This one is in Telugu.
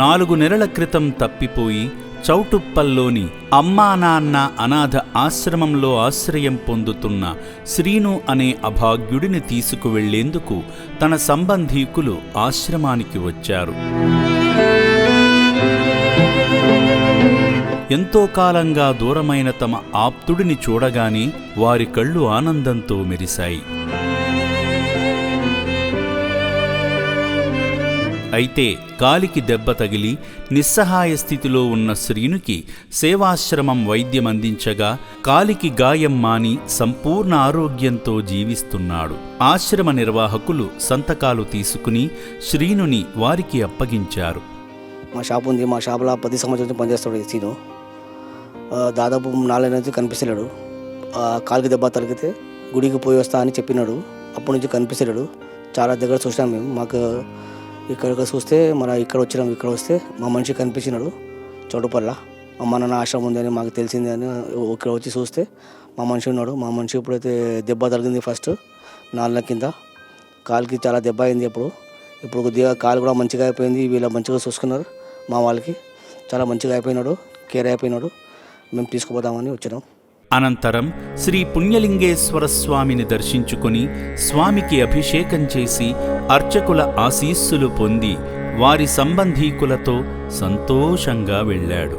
నాలుగు నెలల క్రితం తప్పిపోయి చౌటుప్పల్లోని అమ్మా నాన్న అనాథ ఆశ్రమంలో ఆశ్రయం పొందుతున్న శ్రీను అనే అభాగ్యుడిని తీసుకువెళ్ళేందుకు తన సంబంధీకులు ఆశ్రమానికి వచ్చారు. ఎంతో కాలంగా దూరమైన తమ ఆప్తుడిని చూడగానే వారి కళ్ళు ఆనందంతో మెరిశాయి. అయితే కాలికి దెబ్బ తగిలి నిస్సహాయ స్థితిలో ఉన్న శ్రీనుకి సేవాశ్రమం వైద్యం అందించగా కాలికి గాయం మాని సంపూర్ణ ఆరోగ్యంతో జీవిస్తున్నాడు. ఆశ్రమ నిర్వాహకులు సంతకాలు తీసుకుని శ్రీనుని వారికి అప్పగించారు. మా షాప్ ఉంది. మా షాప్లో పది సంవత్సరాల నుంచి పనిచేస్తాడు సీను దాదాపు నాలుగు నుంచి కనిపిస్తలేడు. కాలికి కాలుకి దెబ్బ తగిలితే గుడికి పోయి వస్తా అని చెప్పినాడు. అప్పటి నుంచి కనిపిస్తలేడు. చాలా దగ్గర చూసాం మేము. మాకు ఇక్కడ చూస్తే మన ఇక్కడ వచ్చినాం ఇక్కడ వస్తే మా మనిషి కనిపించినాడు. చోటుపల్ల. అమ్మ నాన్న ఆశ్రమం ఉందని మాకు తెలిసింది అని ఇక్కడ వచ్చి చూస్తే మా మనిషి ఉన్నాడు. మా మనిషి ఇప్పుడైతే దెబ్బ తగిలింది ఫస్ట్ నాలుగు కింద. కాలుకి చాలా దెబ్బ అయింది ఇప్పుడు ఇప్పుడు కొద్దిగా కాలు కూడా మంచిగా అయిపోయింది. వీళ్ళ మంచిగా చూసుకున్నారు మా వాళ్ళకి. చాలా మంచిగా అయిపోయినాడు కేర్ అయిపోయినాడు. మేము తీసుకుపోదామని వచ్చినాం. అనంతరం శ్రీ పుణ్యలింగేశ్వర స్వామిని దర్శించుకుని స్వామికి అభిషేకం చేసి అర్చకుల ఆశీస్సులు పొంది వారి సంబంధీకులతో సంతోషంగా వెళ్ళాడు.